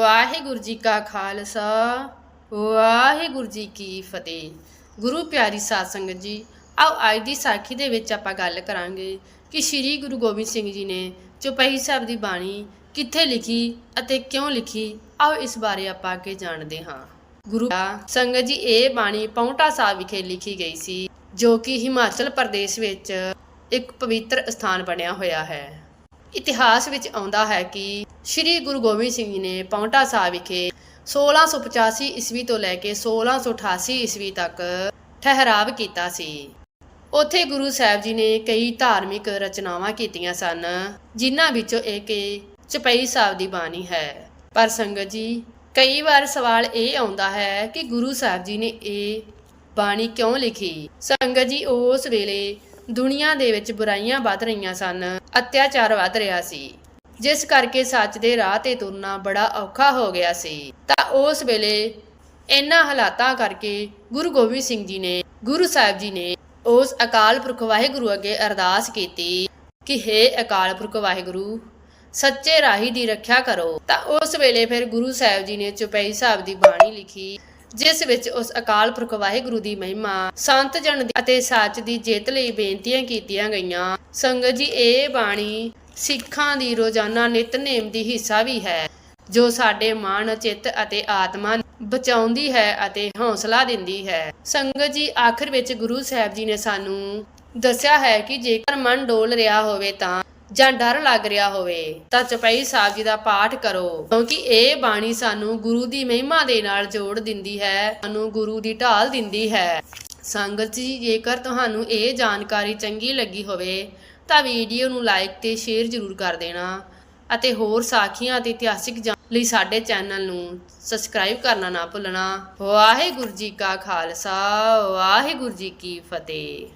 ਵਾਹਿਗੁਰੂ ਜੀ ਕਾ ਖਾਲਸਾ, ਵਾਹਿਗੁਰੂ ਜੀ ਕੀ ਫਤਿਹ। ਗੁਰੂ ਪਿਆਰੀ ਸਾਧ ਸੰਗਤ ਜੀ, ਆਓ ਅੱਜ ਦੀ ਸਾਖੀ ਦੇ ਵਿੱਚ ਆਪਾਂ ਗੱਲ ਕਰਾਂਗੇ ਕਿ ਸ੍ਰੀ ਗੁਰੂ ਗੋਬਿੰਦ ਸਿੰਘ ਜੀ ਨੇ ਚੁਪਈ ਸਾਹਿਬ ਦੀ ਬਾਣੀ ਕਿੱਥੇ ਲਿਖੀ ਅਤੇ ਕਿਉਂ ਲਿਖੀ, ਆਓ ਇਸ ਬਾਰੇ ਆਪਾਂ ਅੱਗੇ ਜਾਣਦੇ ਹਾਂ। ਗੁਰੂ ਸੰਗਤ ਜੀ, ਇਹ ਬਾਣੀ ਪੌਂਟਾ ਸਾਹਿਬ ਵਿਖੇ ਲਿਖੀ ਗਈ ਸੀ, ਜੋ ਕਿ ਹਿਮਾਚਲ ਪ੍ਰਦੇਸ਼ ਵਿੱਚ ਇੱਕ ਪਵਿੱਤਰ ਸਥਾਨ ਬਣਿਆ ਹੋਇਆ ਹੈ। ਇਤਿਹਾਸ ਵਿੱਚ ਆਉਂਦਾ ਹੈ ਕਿ ਸ੍ਰੀ ਗੁਰੂ ਗੋਬਿੰਦ ਸਿੰਘ ਜੀ ਨੇ ਪੌਂਟਾ ਸਾਹਿਬ ਵਿਖੇ 1685 ਈਸਵੀ ਤੋਂ ਲੈ ਕੇ 1688 ਈਸਵੀ ਤੱਕ ਠਹਿਰਾਵ ਕੀਤਾ ਸੀ। ਉੱਥੇ ਗੁਰੂ ਸਾਹਿਬ ਜੀ ਨੇ ਕਈ ਧਾਰਮਿਕ ਰਚਨਾਵਾਂ ਕੀਤੀਆਂ ਸਨ, ਜਿਨ੍ਹਾਂ ਵਿੱਚੋਂ ਇੱਕ ਇਹ ਚਪਈ ਸਾਹਿਬ ਦੀ ਬਾਣੀ ਹੈ। ਪਰ ਸੰਗਤ ਜੀ, ਕਈ ਵਾਰ ਸਵਾਲ ਇਹ ਆਉਂਦਾ ਹੈ ਕਿ ਗੁਰੂ ਸਾਹਿਬ ਜੀ ਨੇ ਇਹ ਬਾਣੀ ਕਿਉਂ ਲਿਖੀ? ਸੰਗਤ ਜੀ ਉਸ ਵੇਲੇ ਦੁਨੀਆ ਦੇ ਵਿੱਚ ਬੁਰਾਈਆਂ ਵੱਧ ਰਹੀਆਂ ਸਨ, ਅਤਿਆਚਾਰ ਵੱਧ ਰਿਹਾ ਸੀ। ਜਿਸ ਕਰਕੇ ਸੱਚ ਦੇ ਰਾਹ ਤੇ ਤੁਰਨਾ ਬੜਾ ਔਖਾ ਹੋ ਗਿਆ ਸੀ। ਤਾਂ ਉਸ ਵੇਲੇ ਇਹਨਾਂ ਹਾਲਾਤਾਂ ਕਰਕੇ ਗੁਰੂ ਗੋਬਿੰਦ ਸਿੰਘ ਜੀ ਨੇ, ਗੁਰੂ ਸਾਹਿਬ ਜੀ ਨੇ ਉਸ ਅਕਾਲ ਪੁਰਖ ਵਾਹਿਗੁਰੂ ਅੱਗੇ ਅਰਦਾਸ ਕੀਤੀ ਕਿ ਹੇ ਅਕਾਲ ਪੁਰਖ ਵਾਹਿਗੁਰੂ, ਸੱਚੇ ਰਾਹੀ ਦੀ ਰੱਖਿਆ ਕਰੋ। ਤਾਂ ਉਸ ਵੇਲੇ ਫਿਰ ਗੁਰੂ ਸਾਹਿਬ ਜੀ ਨੇ ਚੁਪਈ ਸਾਹਿਬ ਦੀ ਬਾਣੀ ਲਿਖੀ ਜਿਸ ਵਿੱਚ ਉਸ ਅਕਾਲ ਪੁਰਖ ਵਾਹਿਗੁਰੂ ਦੀ ਮਹਿਮਾ, ਸੰਤ ਜਨ ਅਤੇ ਸੱਚ ਦੀ ਜਿੱਤ ਲਈ ਬੇਨਤੀਆਂ ਕੀਤੀਆਂ ਗਈਆਂ। ਸੰਗਤ ਜੀ, ਇਹ ਬਾਣੀ ਸਿੱਖਾਂ ਦੀ ਰੋਜ਼ਾਨਾ ਨਿਤਨੇਮ ਦੀ ਹਿੱਸਾ ਵੀ ਹੈ, ਜੋ ਸਾਡੇ ਮਨ, ਚਿੱਤ ਅਤੇ ਆਤਮਾ ਬਚਾਉਂਦੀ ਹੈ ਅਤੇ ਹੌਸਲਾ ਦਿੰਦੀ ਹੈ। ਸੰਗਤ ਜੀ, ਆਖਰ ਵਿੱਚ ਗੁਰੂ ਸਾਹਿਬ ਜੀ ਨੇ ਸਾਨੂੰ ਦੱਸਿਆ ਹੈ ਕਿ ਜੇਕਰ ਮਨ ਡੋਲ ਰਿਹਾ ਹੋਵੇ ਤਾਂ ਜਾਂ ਡਰ ਲੱਗ ਰਿਹਾ ਹੋਵੇ, ਤਾਂ ਚਪਈ ਸਾਹਿਬ ਜੀ ਦਾ ਪਾਠ ਕਰੋ। ਕਿਉਂਕਿ ਇਹ ਬਾਣੀ ਸਾਨੂੰ ਗੁਰੂ ਦੀ ਮਹਿਮਾ ਦੇ ਨਾਲ ਜੋੜ ਦਿੰਦੀ ਹੈ, ਸਾਨੂੰ ਗੁਰੂ ਦੀ ਢਾਲ ਦਿੰਦੀ ਹੈ। ਸੰਗਤ ਜੀ, ਜੇਕਰ ਤੁਹਾਨੂੰ ਇਹ ਜਾਣਕਾਰੀ ਚੰਗੀ ਲੱਗੀ ਹੋਵੇ, ਤਾਂ ਵੀਡੀਓ ਨੂੰ ਲਾਈਕ ਤੇ ਸ਼ੇਅਰ ਜ਼ਰੂਰ ਕਰ ਦੇਣਾ ਅਤੇ ਹੋਰ ਸਾਖੀਆਂ ਅਤੇ ਇਤਿਹਾਸਿਕ ਜਾਣ ਲਈ ਸਾਡੇ ਚੈਨਲ ਨੂੰ ਸਬਸਕ੍ਰਾਈਬ ਕਰਨਾ ਨਾ ਭੁੱਲਣਾ। ਵਾਹਿਗੁਰੂ ਜੀ ਕਾ ਖਾਲਸਾ, ਵਾਹਿਗੁਰੂ ਜੀ ਕੀ ਫਤਿਹ।